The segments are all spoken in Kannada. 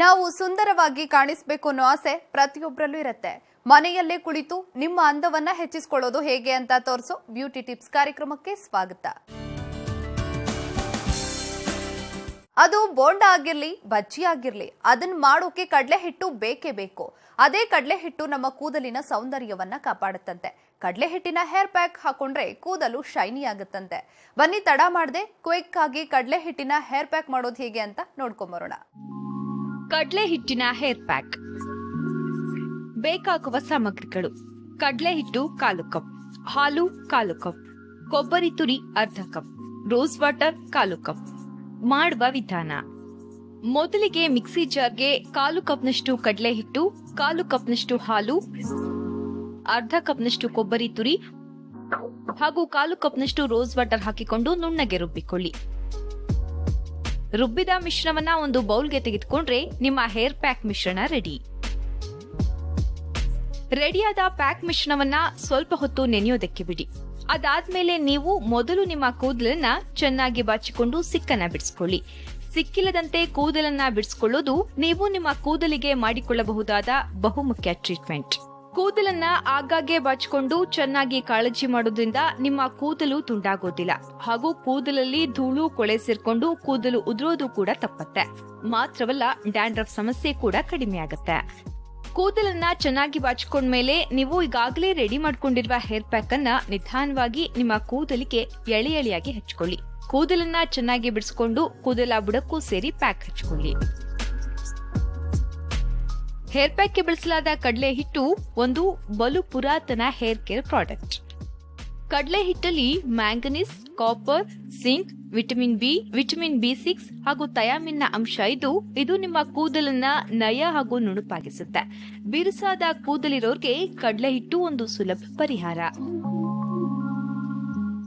ನಾವು ಸುಂದರವಾಗಿ ಕಾಣಿಸ್ಬೇಕು ಅನ್ನೋ ಆಸೆ ಪ್ರತಿಯೊಬ್ಬರಲ್ಲೂ ಇರುತ್ತೆ. ಮನೆಯಲ್ಲೇ ಕುಳಿತು ನಿಮ್ಮ ಅಂದವನ್ನ ಹೆಚ್ಚಿಸಿಕೊಳ್ಳೋದು ಹೇಗೆ ಅಂತ ತೋರಿಸೋ ಬ್ಯೂಟಿ ಟಿಪ್ಸ್ ಕಾರ್ಯಕ್ರಮಕ್ಕೆ ಸ್ವಾಗತ. ಅದು ಬೋಂಡ ಆಗಿರ್ಲಿ, ಬಜ್ಜಿ ಆಗಿರ್ಲಿ ಅದನ್ನ ಮಾಡೋಕೆ ಕಡಲೆ ಹಿಟ್ಟು ಬೇಕೇ ಬೇಕು. ಅದೇ ಕಡಲೆ ಹಿಟ್ಟು ನಮ್ಮ ಕೂದಲಿನ ಸೌಂದರ್ಯವನ್ನ ಕಾಪಾಡುತ್ತಂತೆ. ಕಡಲೆ ಹಿಟ್ಟಿನ ಹೇರ್ ಪ್ಯಾಕ್ ಹಾಕೊಂಡ್ರೆ ಕೂದಲು ಶೈನಿ ಆಗುತ್ತಂತೆ. ಬನ್ನಿ ತಡ ಮಾಡದೆ ಕ್ವಿಕ್ ಆಗಿ ಕಡಲೆ ಹಿಟ್ಟಿನ ಹೇರ್ ಪ್ಯಾಕ್ ಮಾಡೋದು ಹೇಗೆ ಅಂತ ನೋಡ್ಕೊಂಬರೋಣ. ಕಡ್ಲೆ ಹಿಟ್ಟಿನ ಹೇರ್ ಪ್ಯಾಕ್ ಬೇಕಾಗುವ ಸಾಮಗ್ರಿಗಳು. ಕಡಲೆ ಹಿಟ್ಟು ಕಾಲು ಕಪ್ ಹಾಲು ಕಾಲು ಕಪ್ ಕೊಬ್ಬರಿ ತುರಿ ಅರ್ಧ ಕಪ್ ರೋಸ್ ವಾಟರ್ ಕಾಲು ಕಪ್ ಮಾಡುವ ವಿಧಾನ. ಮೊದಲಿಗೆ ಮಿಕ್ಸಿ ಜಾರ್ಗೆ ಕಾಲು ಕಪ್ನಷ್ಟು ಕಡಲೆ ಹಿಟ್ಟು ಕಾಲು ಕಪ್ನಷ್ಟು ಹಾಲು, ಅರ್ಧ ಕಪ್ನಷ್ಟು ಕೊಬ್ಬರಿ ತುರಿ ಹಾಗೂ ಕಾಲು ಕಪ್ನಷ್ಟು ರೋಸ್ ವಾಟರ್ ಹಾಕಿಕೊಂಡು ನುಣ್ಣಗೆ ರುಬ್ಬಿಕೊಳ್ಳಿ. ರುಬ್ಬಿದ ಮಿಶ್ರಣವನ್ನ ಒಂದು ಬೌಲ್ಗೆ ತೆಗೆದುಕೊಂಡ್ರೆ ನಿಮ್ಮ ಹೇರ್ ಪ್ಯಾಕ್ ಮಿಶ್ರಣ ರೆಡಿ. ರೆಡಿಯಾದ ಪ್ಯಾಕ್ ಮಿಶ್ರಣವನ್ನ ಸ್ವಲ್ಪ ಹೊತ್ತು ನೆನೆಯೋದಕ್ಕೆ ಬಿಡಿ. ಅದಾದ್ಮೇಲೆ ನೀವು ಮೊದಲು ನಿಮ್ಮ ಕೂದಲನ್ನ ಚೆನ್ನಾಗಿ ಬಾಚಿಕೊಂಡು ಸಿಕ್ಕನ್ನ ಬಿಡಿಸ್ಕೊಳ್ಳಿ. ಸಿಕ್ಕಿಲ್ಲದಂತೆ ಕೂದಲನ್ನ ಬಿಡಿಸ್ಕೊಳ್ಳೋದು ನೀವು ನಿಮ್ಮ ಕೂದಲಿಗೆ ಮಾಡಿಕೊಳ್ಳಬಹುದಾದ ಬಹುಮುಖ್ಯ ಟ್ರೀಟ್ಮೆಂಟ್. ಕೂದಲನ್ನ ಆಗಾಗ್ಗೆ ಬಚ್ಕೊಂಡು ಚೆನ್ನಾಗಿ ಕಾಳಜಿ ಮಾಡೋದ್ರಿಂದ ನಿಮ್ಮ ಕೂದಲು ತುಂಡಾಗೋದಿಲ್ಲ. ಹಾಗೂ ಕೂದಲಲ್ಲಿ ಧೂಳು, ಕೊಳೆ ಸೇರ್ಕೊಂಡು ಕೂದಲು ಉದುರೋದು ಕೂಡ ತಪ್ಪತ್ತೆ. ಮಾತ್ರವಲ್ಲ, ಡ್ಯಾಂಡ್ರಫ್ ಸಮಸ್ಯೆ ಕೂಡ ಕಡಿಮೆ ಆಗತ್ತೆ. ಕೂದಲನ್ನ ಚೆನ್ನಾಗಿ ಬಾಚಿಕೊಂಡ್ಮೇಲೆ ನೀವು ಈಗಾಗಲೇ ರೆಡಿ ಮಾಡ್ಕೊಂಡಿರುವ ಹೇರ್ ಪ್ಯಾಕ್ ಅನ್ನ ನಿಧಾನವಾಗಿ ನಿಮ್ಮ ಕೂದಲಿಗೆ ಎಳೆ ಎಳೆಯಾಗಿ ಹಚ್ಕೊಳ್ಳಿ. ಕೂದಲನ್ನ ಚೆನ್ನಾಗಿ ಬಿಡಿಸ್ಕೊಂಡು ಕೂದಲ ಬುಡಕ್ಕೂ ಸೇರಿ ಪ್ಯಾಕ್ ಹಚ್ಕೊಳ್ಳಿ. ಹೇರ್ ಪ್ಯಾಕ್ಗೆ ಬಳಸಲಾದ ಕಡಲೆ ಹಿಟ್ಟು ಒಂದು ಬಲು ಪುರಾತನ ಹೇರ್ ಕೇರ್ ಪ್ರಾಡಕ್ಟ್ ಕಡಲೆ ಹಿಟ್ಟಲ್ಲಿ manganese copper zinc vitamin B vitamin B six ಹಾಗೂ ಥಯಾಮಿನ್ನ ಅಂಶ ಇದ್ದು ಇದು ನಿಮ್ಮ ಕೂದಲನ್ನ ನಯ ಹಾಗೂ ನುಣುಪಾಗಿಸುತ್ತೆ. ಬಿರುಸಾದ ಕೂದಲಿರೋರ್ಗೆ ಕಡಲೆ ಹಿಟ್ಟು ಒಂದು ಸುಲಭ ಪರಿಹಾರ.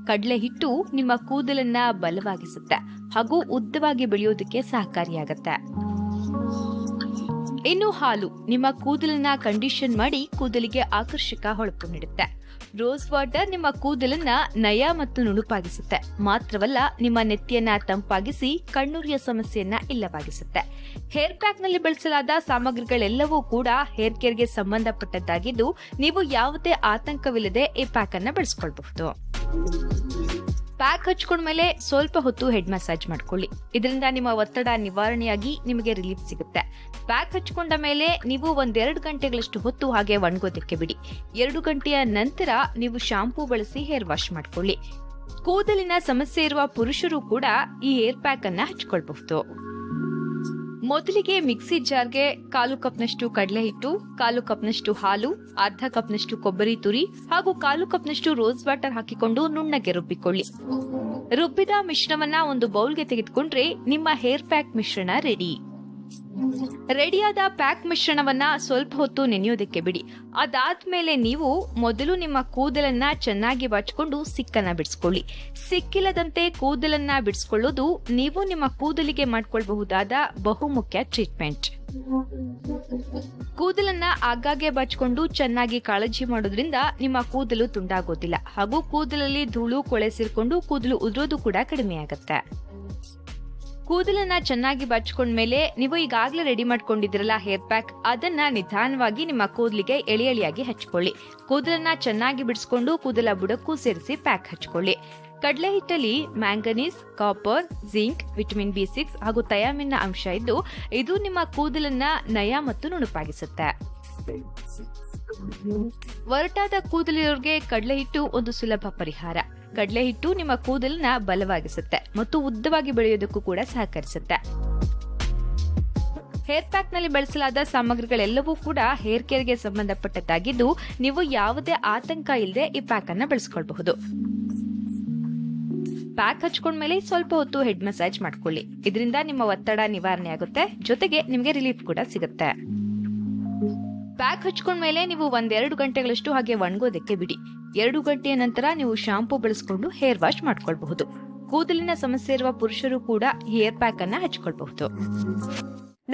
ಕಡಲೆ ಹಿಟ್ಟು ನಿಮ್ಮ ಕೂದಲನ್ನ ಬಲವಾಗಿಸುತ್ತೆ ಹಾಗೂ ಉದ್ದವಾಗಿ ಬೆಳೆಯೋದಕ್ಕೆ ಸಹಕಾರಿಯಾಗತ್ತೆ. ಇನ್ನು ಹಾಲು ನಿಮ್ಮ ಕೂದಲನ್ನ ಕಂಡೀಷನ್ ಮಾಡಿ ಕೂದಲಿಗೆ ಆಕರ್ಷಕ ಹೊಳಪು ನೀಡುತ್ತೆ. ರೋಸ್ ವಾಟರ್ ನಿಮ್ಮ ಕೂದಲನ್ನ ನಯ ಮತ್ತು ನುಣುಪಾಗಿಸುತ್ತೆ. ಮಾತ್ರವಲ್ಲ, ನಿಮ್ಮ ನೆತ್ತಿಯನ್ನ ತಂಪಾಗಿಸಿ ಕಣ್ಣುರಿಯ ಸಮಸ್ಯೆಯನ್ನ ಇಲ್ಲವಾಗಿಸುತ್ತೆ. ಹೇರ್ ಪ್ಯಾಕ್ನಲ್ಲಿ ಬಳಸಲಾದ ಸಾಮಗ್ರಿಗಳೆಲ್ಲವೂ ಕೂಡ ಹೇರ್ ಕೇರ್ಗೆ ಸಂಬಂಧಪಟ್ಟದ್ದಾಗಿದ್ದು, ನೀವು ಯಾವುದೇ ಆತಂಕವಿಲ್ಲದೆ ಈ ಪ್ಯಾಕ್ ಅನ್ನ ಬಳಸ್ಕೊಳ್ಬಹುದು. ಪ್ಯಾಕ್ ಹಚ್ಕೊಂಡ್ಮೇಲೆ ಸ್ವಲ್ಪ ಹೊತ್ತು ಹೆಡ್ ಮಸಾಜ್ ಮಾಡ್ಕೊಳ್ಳಿ. ಇದರಿಂದ ನಿಮ್ಮ ಒತ್ತಡ ನಿವಾರಣೆಯಾಗಿ ನಿಮಗೆ ರಿಲೀಫ್ ಸಿಗುತ್ತೆ. ಪ್ಯಾಕ್ ಹಚ್ಕೊಂಡ ಮೇಲೆ ನೀವು ಒಂದೆರಡು ಗಂಟೆಗಳಷ್ಟು ಹೊತ್ತು ಹಾಗೆ ಒಣಗೋದಕ್ಕೆ ಬಿಡಿ. ಎರಡು ಗಂಟೆಯ ನಂತರ ನೀವು ಶಾಂಪೂ ಬಳಸಿ ಹೇರ್ ವಾಶ್ ಮಾಡ್ಕೊಳ್ಳಿ. ಕೂದಲಿನ ಸಮಸ್ಯೆ ಇರುವ ಪುರುಷರು ಕೂಡ ಈ ಹೇರ್ ಪ್ಯಾಕ್ ಅನ್ನ ಹಚ್ಕೊಳ್ಬಹುದು. ಮೊದಲಿಗೆ ಮಿಕ್ಸಿ ಜಾರ್ಗೆ ಕಾಲು ಕಪ್ನಷ್ಟು ಕಡಲೆ ಹಿಟ್ಟು, ಕಾಲು ಕಪ್ನಷ್ಟು ಹಾಲು, ಅರ್ಧ ಕಪ್ನಷ್ಟು ಕೊಬ್ಬರಿ ತುರಿ ಹಾಗೂ ಕಾಲು ಕಪ್ನಷ್ಟು ರೋಸ್ ವಾಟರ್ ಹಾಕಿಕೊಂಡು ನುಣ್ಣಗೆ ರುಬ್ಬಿಕೊಳ್ಳಿ. ರುಬ್ಬಿದ ಮಿಶ್ರಣವನ್ನ ಒಂದು ಬೌಲ್ಗೆ ತೆಗೆದುಕೊಂಡ್ರೆ ನಿಮ್ಮ ಹೇರ್ ಪ್ಯಾಕ್ ಮಿಶ್ರಣ ರೆಡಿ. ರೆಡಿಯಾದ ಪ್ಯಾಕ್ ಮಿಶ್ರಣವನ್ನ ಸ್ವಲ್ಪ ಹೊತ್ತು ನೆನೆಯೋದಕ್ಕೆ ಬಿಡಿ. ಅದಾದ ಮೇಲೆ ನೀವು ಮೊದಲು ನಿಮ್ಮ ಕೂದಲನ್ನ ಚೆನ್ನಾಗಿ ಬಾಚಿಕೊಂಡು ಸಿಕ್ಕನ್ನ ಬಿಡಿಸ್ಕೊಳ್ಳಿ. ಸಿಕ್ಕಿಲ್ಲದಂತೆ ಕೂದಲನ್ನ ಬಿಡಿಸ್ಕೊಳ್ಳೋದು ನೀವು ನಿಮ್ಮ ಕೂದಲಿಗೆ ಮಾಡ್ಕೊಳ್ಬಹುದಾದ ಬಹುಮುಖ್ಯ ಟ್ರೀಟ್ಮೆಂಟ್. ಕೂದಲನ್ನ ಆಗಾಗ್ಗೆ ಬಾಚಿಕೊಂಡು ಚೆನ್ನಾಗಿ ಕಾಳಜಿ ಮಾಡೋದ್ರಿಂದ ನಿಮ್ಮ ಕೂದಲು ತುಂಡಾಗೋದಿಲ್ಲ. ಹಾಗೂ ಕೂದಲಲ್ಲಿ ಧೂಳು, ಕೊಳೆ ಸೇರ್ಕೊಂಡು ಕೂದಲು ಉದುರೋದು ಕೂಡ ಕಡಿಮೆಯಾಗತ್ತೆ. ಕೂದಲನ್ನ ಚೆನ್ನಾಗಿ ಬಾಚಿಕೊಂಡ್ಮೇಲೆ ನೀವು ಈಗಾಗಲೇ ರೆಡಿ ಮಾಡ್ಕೊಂಡಿದ್ರಲ್ಲ ಹೇರ್ ಪ್ಯಾಕ್ ಅದನ್ನ ನಿಧಾನವಾಗಿ ನಿಮ್ಮ ಕೂದಲಿಗೆ ಎಳೆ ಎಳೆಯಾಗಿ ಹಚ್ಕೊಳ್ಳಿ. ಕೂದಲನ್ನ ಚೆನ್ನಾಗಿ ಬಿಡಿಸ್ಕೊಂಡು ಕೂದಲ ಬುಡಕ್ಕೂ ಸೇರಿಸಿ ಪ್ಯಾಕ್ ಹಚ್ಕೊಳ್ಳಿ. ಕಡಲೆ ಹಿಟ್ಟಲ್ಲಿ manganese copper zinc vitamin B six ಹಾಗೂ ತಯಾಮಿನ ಅಂಶ ಇದ್ದು ಇದು ನಿಮ್ಮ ಕೂದಲನ್ನ ನಯ ಮತ್ತು ನುಣುಪಾಗಿಸುತ್ತೆ. ಒರಟಾದ ಕೂದಲಿರೋರ್ಗೆ ಕಡಲೆ ಹಿಟ್ಟು ಒಂದು ಸುಲಭ ಪರಿಹಾರ. ಕಡಲೆ ಹಿಟ್ಟು ನಿಮ್ಮ ಕೂದಲನ್ನ ಬಲವಾಗಿಸುತ್ತೆ ಮತ್ತು ಉದ್ದವಾಗಿ ಬೆಳೆಯೋದಕ್ಕೂ ಕೂಡ ಸಹಕರಿಸುತ್ತೆ. ಹೇರ್ ಪ್ಯಾಕ್ನಲ್ಲಿ ಬಳಸಲಾದ ಸಾಮಗ್ರಿಗಳೆಲ್ಲವೂ ಕೂಡ ಹೇರ್ ಕೇರ್ಗೆ ಸಂಬಂಧಪಟ್ಟದ್ದಾಗಿದ್ದು, ನೀವು ಯಾವುದೇ ಆತಂಕ ಇಲ್ಲದೆ ಈ ಪ್ಯಾಕ್ ಅನ್ನ ಬಳಸ್ಕೊಳ್ಬಹುದು. ಪ್ಯಾಕ್ ಹಚ್ಕೊಂಡ್ಮೇಲೆ ಸ್ವಲ್ಪ ಹೊತ್ತು ಹೆಡ್ ಮಸಾಜ್ ಮಾಡ್ಕೊಳ್ಳಿ. ಇದರಿಂದ ನಿಮ್ಮ ಒತ್ತಡ ನಿವಾರಣೆ ಆಗುತ್ತೆ ಜೊತೆಗೆ ನಿಮಗೆ ರಿಲೀಫ್ ಕೂಡ ಸಿಗುತ್ತೆ. ಪ್ಯಾಕ್ ಹಚ್ಕೊಂಡ್ಮೇಲೆ ನೀವು ಒಂದೆರಡು ಗಂಟೆಗಳಷ್ಟು ಹಾಗೆ ಒಣಗೋದಕ್ಕೆ ಬಿಡಿ. ಎರಡು ಗಂಟೆಯ ನಂತರ ನೀವು ಶಾಂಪು ಬಳಸ್ಕೊಂಡು ಹೇರ್ ವಾಶ್ ಮಾಡ್ಕೊಳ್ಬಹುದು. ಕೂದಲಿನ ಸಮಸ್ಯೆ ಇರುವ ಪುರುಷರು ಕೂಡ ಹೇರ್ ಪ್ಯಾಕ್ ಅನ್ನ ಹಚ್ಕೊಳ್ಬಹುದು.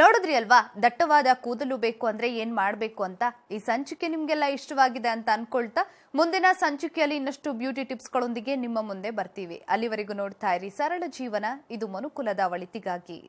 ನೋಡಿದ್ರಿ ಅಲ್ವಾ? ದಟ್ಟವಾದ ಕೂದಲು ಬೇಕು ಅಂದ್ರೆ ಏನ್ ಮಾಡ್ಬೇಕು ಅಂತ? ಈ ಸಂಚಿಕೆ ನಿಮ್ಗೆಲ್ಲ ಇಷ್ಟವಾಗಿದೆ ಅಂತ ಅನ್ಕೊಳ್ತಾ ಮುಂದಿನ ಸಂಚಿಕೆಯಲ್ಲಿ ಇನ್ನಷ್ಟು ಬ್ಯೂಟಿ ಟಿಪ್ಸ್ಗಳೊಂದಿಗೆ ನಿಮ್ಮ ಮುಂದೆ ಬರ್ತೀವಿ. ಅಲ್ಲಿವರೆಗೂ ನೋಡ್ತಾ ಇರಿ ಸರಳ ಜೀವನ. ಇದು ಮನುಕುಲದ ಒಳಿತಿಗಾಗಿ